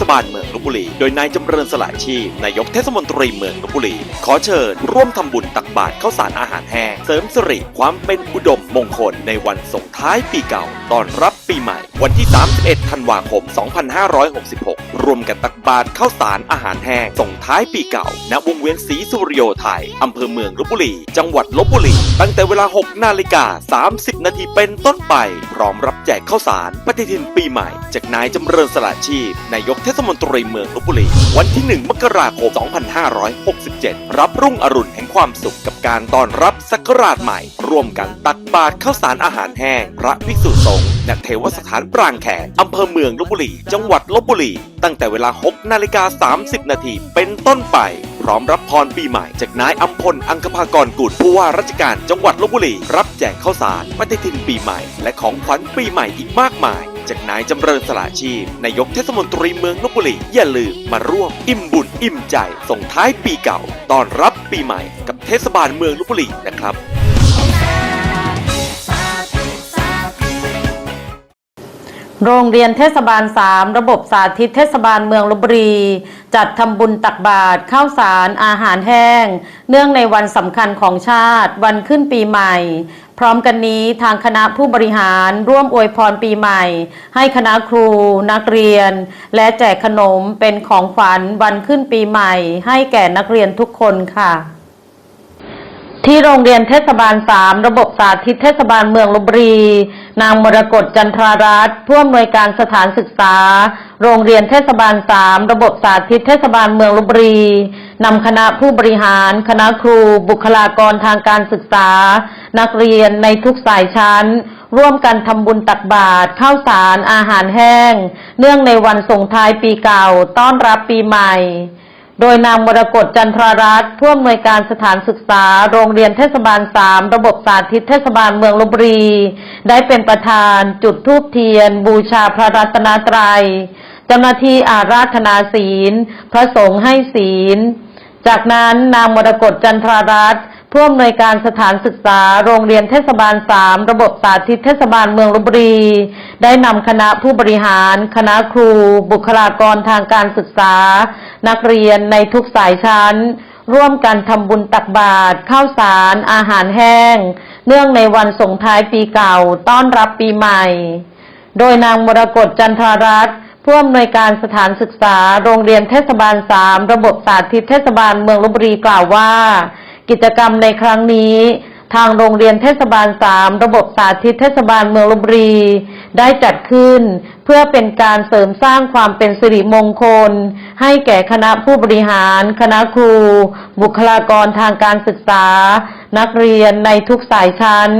ศบาลเมืองลบบุรี โดยนายจำเริญสละชีพนายกเทศมนตรีเมืองลบบุรี ขอเชิญร่วมทำบุญตักบาตรข้าวสารอาหารแห้งเสริมสิริความเป็นอุดมมงคลในวันส่งท้ายปีเก่าต้อนรับ ปีใหม่ วันที่ 31 ธันวาคม 2566 รวมกันตักบาตรข้าวสารอาหารแห้ง ส่งท้ายปีเก่า ณ วงเวียนศรีสุริโยไทยอำเภอเมืองลบบุรี จังหวัดลบบุรี ตั้งแต่เวลา 6 นาฬิกา 30 นาทีเป็นต้นไป พร้อมรับแจกข้าวสารปฏิทินปีใหม่ จากนายจำเริญสละชีพ นายกเทศมนตรีเมืองลบบุรี วันที่ 1 มกราคม 2567 รับรุ่งอรุณแห่งความสุขกับการต้อนรับศักราชใหม่ ร่วมกันตักบาตรข้าวสารอาหารแห้ง พระภิกษุสงฆ์ ณเทวสถานปรางแขกอำเภอเมืองลบบุรี จังหวัดลบบุรี ตั้งแต่เวลา 6 นาฬิกา 30 นาทีเป็นต้นไป พร้อมรับพรปีใหม่ จากนายอัมพล อังคภากรกุลผู้ว่าราชการจังหวัดลบบุรี รับแจกข้าวสารปฏิทินปีใหม่ และของขวัญปีใหม่อีกมากมาย จากนายจำเริญสละชีพนายกเทศมนตรีเมืองลบบุรีอย่าลืมมาร่วมอิ่มบุญอิ่มใจส่งท้ายปีเก่าต้อนรับปีใหม่กับเทศบาลเมืองลบบุรีนะครับ โรงเรียนเทศบาล 3 ระบบสาธิตเทศบาลเมืองลบบุรี จัดทำบุญตักบาตรข้าวสารอาหารแห้ง เนื่องในวันสำคัญของชาติ วันขึ้นปีใหม่ พร้อมกันนี้ทางคณะผู้บริหารร่วมอวยพรปีใหม่ ให้คณะครู นักเรียน และแจกขนมเป็นของขวัญวันขึ้นปีใหม่ ให้แก่นักเรียนทุกคนค่ะ ที่โรงเรียนเทศบาล3ระบบสาธิตเทศบาลเมืองลบบุรี นางมรกตจันทรารัตน์ผู้อำนวยการสถานศึกษา โรงเรียนเทศบาล3ระบบสาธิตเทศบาลเมืองลบบุรีนำคณะผู้บริหาร คณะครู บุคลากรทางการศึกษา นักเรียนในทุกสายชั้น ร่วมกันทำบุญตักบาตรข้าวสารอาหารแห้ง เนื่องในวันส่งท้ายปีเก่าต้อนรับปีใหม่ โดยนางมรกตจันทรารัตน์ผู้อำนวยการสถานศึกษา โรงเรียนเทศบาลสามระบบสาธิตเทศบาลเมืองลบบุรี ได้เป็นประธานจุดธูปเทียน บูชาพระรัตนตรัยเจ้าหน้าที่อาราธนาศีล พระสงฆ์ให้ศีล จากนั้นนางมรกตจันทรารัตน์ ผู้อำนวยการสถานศึกษาโรงเรียนเทศบาล 3 ระบบสาธิตเทศบาลเมืองลบบุรี ได้นำคณะผู้บริหาร คณะครู บุคลากรทางการศึกษา นักเรียนในทุกสายชั้น ร่วมกันทำบุญตักบาตรข้าวสาร อาหารแห้ง เนื่องในวันส่งท้ายปีเก่าต้อนรับปีใหม่ โดยนางมรกตจันทรรัตน์ผู้อำนวยการสถานศึกษา โรงเรียนเทศบาล 3 ระบบสาธิตเทศบาลเมืองลบบุรีกล่าวว่า กิจกรรมในครั้งนี้ ทางโรงเรียนเทศบาล3ระบบสาธิตเทศบาลเมืองลบบุรี ได้จัดขึ้น เพื่อเป็นการเสริมสร้างความเป็นสิริมงคล ให้แก่คณะผู้บริหาร คณะครู บุคลากรทางการศึกษา นักเรียนในทุกสายชั้น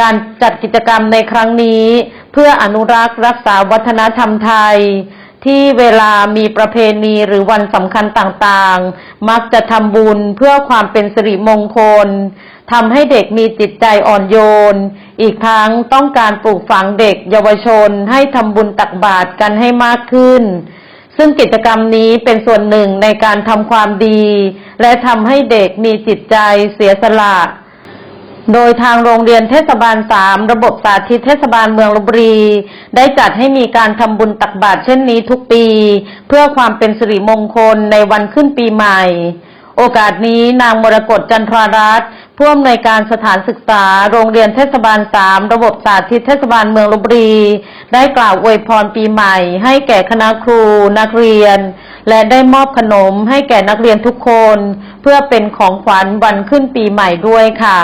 การจัดกิจกรรมในครั้งนี้ เพื่ออนุรักษ์รักษาวัฒนธรรมไทย ที่เวลามีประเพณีหรือวันสำคัญต่างๆ มักจะทำบุญเพื่อความเป็นสิริมงคลทำให้เด็กมีจิตใจอ่อนโยน อีกทั้งต้องการปลูกฝังเด็กเยาวชนให้ทำบุญตักบาตรกันให้มากขึ้น ซึ่งกิจกรรมนี้เป็นส่วนหนึ่งในการทำความดี และทำให้เด็กมีจิตใจเสียสละ โดยทางโรงเรียนเทศบาล 3 ระบบสาธิตเทศบาลเมืองลบบุรี ได้จัดให้มีการทำบุญตักบาตรเช่นนี้ทุกปี เพื่อความเป็นสิริมงคลในวันขึ้นปีใหม่ โอกาสนี้นางมรกตจันทรารัตน์ผู้อำนวยการสถานศึกษา โรงเรียนเทศบาล 3 ระบบสาธิตเทศบาลเมืองลบบุรี ได้กล่าวอวยพรปีใหม่ ให้แก่คณะครู นักเรียน และได้มอบขนมให้แก่นักเรียนทุกคน เพื่อเป็นของขวัญวันขึ้นปีใหม่ด้วยค่ะ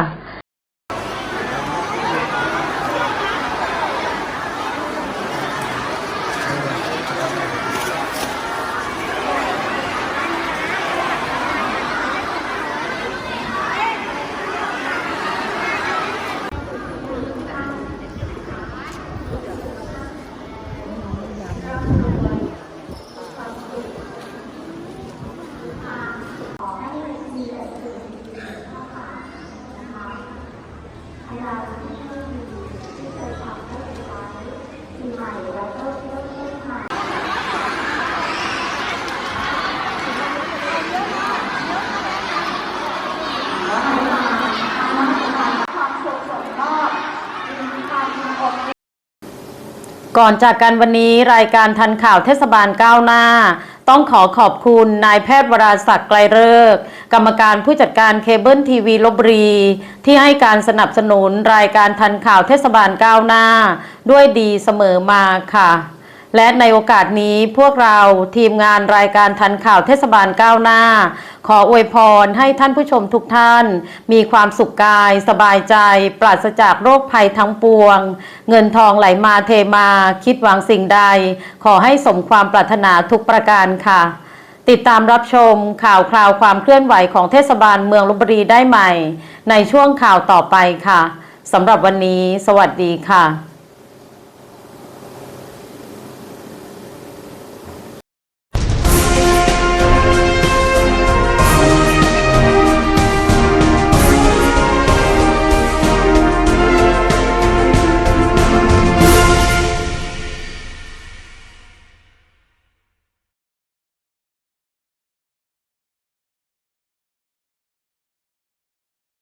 ข ก่อนจากกันวันนี้รายการทันข่าวเทศบาลก้าวหน้า ต้องขอขอบคุณนายแพทย์วราศักดิ์ไกลเลิกกรรมการผู้จัดการเคเบิลทีวีลบบุรี ที่ให้การสนับสนุนรายการทันข่าวเทศบาลก้าวหน้า ด้วยดีเสมอมาค่ะ และในโอกาสนี้พวกเราทีมงานรายการทันข่าวเทศบาลก้าวหน้า ขออวยพรให้ท่านผู้ชมทุกท่าน มีความสุขกาย สบายใจ ปราศจากโรคภัยทั้งปวง เงินทองไหลมาเทมา คิดหวังสิ่งใด ขอให้สมความปรารถนาทุกประการค่ะ ติดตามรับชมข่าวคราวความเคลื่อนไหวของเทศบาลเมืองลบบุรีได้ใหม่ ในช่วงข่าวต่อไปค่ะสำหรับวันนี้ สวัสดีค่ะ